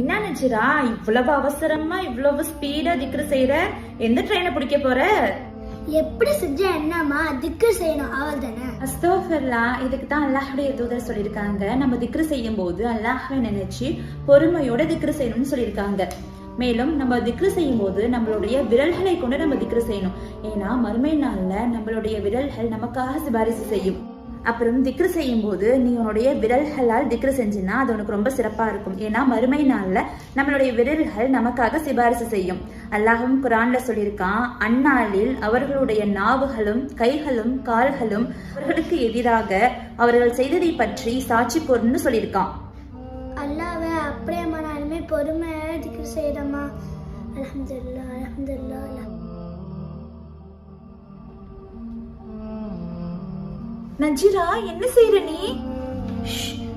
என்ன நினைச்சிரா இவ்வளவு அவசரமா இவ்வளவு ஸ்பீடா திக்ரு செய்யற எந்த ட்ரெயினை பிடிக்க போற? எப்படி செஞ்சா என்னம்மா? திக்கு செய்யணும் அவள் தானே. அஸ்தோஃபர்லா இதுக்கு தான் அல்லாஹுடைய தூதர் சொல்லியிருக்காங்க. நம்ம திக்ரு செய்யும் போது அல்லாஹ்வை நினைச்சு பொறுமையோட திக்ரு செய்யணும்னு சொல்லியிருக்காங்க. மேலும் நம்ம திக்ரு செய்யும் போது நம்மளுடைய விரல்களை கொண்டு நம்ம திக்ரு செய்யணும். ஏன்னா மறுமை நாள்ல நம்மளுடைய விரல்கள் நமக்காக சிபாரிசு செய்யும். அப்புறம் திக்ரு செய்யும் போது நீ உன்னுடைய விரல்களால் திக்ரு செஞ்சினா அது உனக்கு ரொம்ப சிறப்பா இருக்கும். ஏன்னா மறுமை நாள்ல நம்மளுடைய விரல்கள் நமக்காக சிபாரிசு செய்யும். அல்லாஹும் குரான்ல சொல்லியிருக்கான் அந்நாளில் அவர்களுடைய நாவுகளும் கைகளும் கால்களும் அவர்களுக்கு எதிராக அவர்கள் செய்ததை பற்றி சாட்சி பொருள்னு சொல்லியிருக்கான். அல்லாவே அப்படியேமானாலுமே பொறுமையாக திக்ரு செய்யறம்மா. அலமதுல்லா அலமதுல்லா நஜிரா என்ன செய்யற நீ?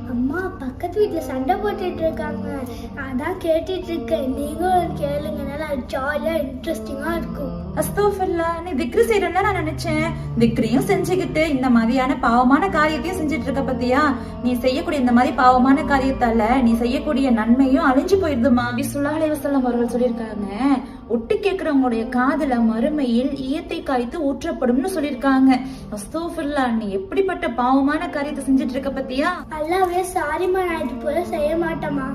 அம்மா பக்கத்து வீட்ல சண்டை போட்டுட்டு இருக்காங்க. அதான் கேட்டுட்டு இருக்கேன் நீங்களும் கேளுங்க. நல்லா ஜாலியா இன்ட்ரெஸ்டிங்கா இருக்கும். அஸ்தோஃபர்லா நீ திக்ரு செய்யறன்னு நான் நினைச்சேன். திக்ரியும் செஞ்சுக்கிட்டு இந்த மாதிரியான பாவமான காரியத்தையும் செஞ்சுட்டு இருக்க பத்தியா? நீ செய்யக்கூடிய இந்த மாதிரி பாவமான காரியத்தால நீ செய்யக்கூடிய நன்மையும் அழிஞ்சு போயிருதுமா பிசுல்லா அலைவசல்லம் அவர்கள் சொல்லியிருக்காங்க. ஒட்டு கேட்கிறவங்களுடைய காதுல மறுமையில் ஈயத்தை காய்த்து ஊற்றப்படும்னு சொல்லியிருக்காங்க. அஸ்தோஃபர்லா நீ எப்படிப்பட்ட பாவமான காரியத்தை செஞ்சுட்டு இருக்க பத்தியா? அல்லாவே சாரிமா நான் இது போல செய்ய மாட்டோமா